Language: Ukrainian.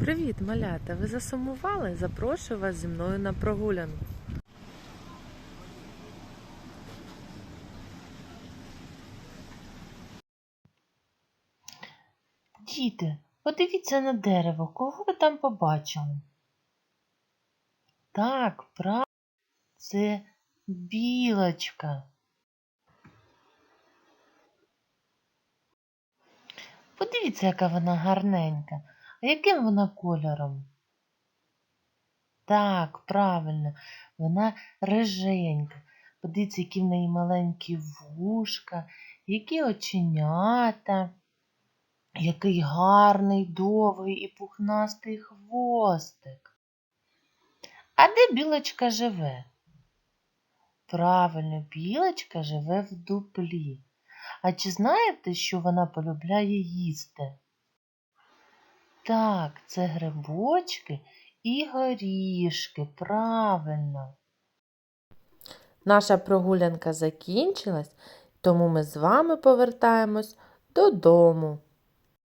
Привіт, малята! Ви засумували? Запрошую вас зі мною на прогулянку. Діти, подивіться на дерево, кого ви там побачили? Так, правильно, це білочка. Подивіться, яка вона гарненька. Яким вона кольором? Так, правильно, вона риженька. Подивіться, які в неї маленькі вушка, які оченята, який гарний, довгий і пухнастий хвостик. А де білочка живе? Правильно, білочка живе в дуплі. А чи знаєте, що вона полюбляє їсти? Так, це грибочки і горішки, правильно. Наша прогулянка закінчилась, тому ми з вами повертаємось додому.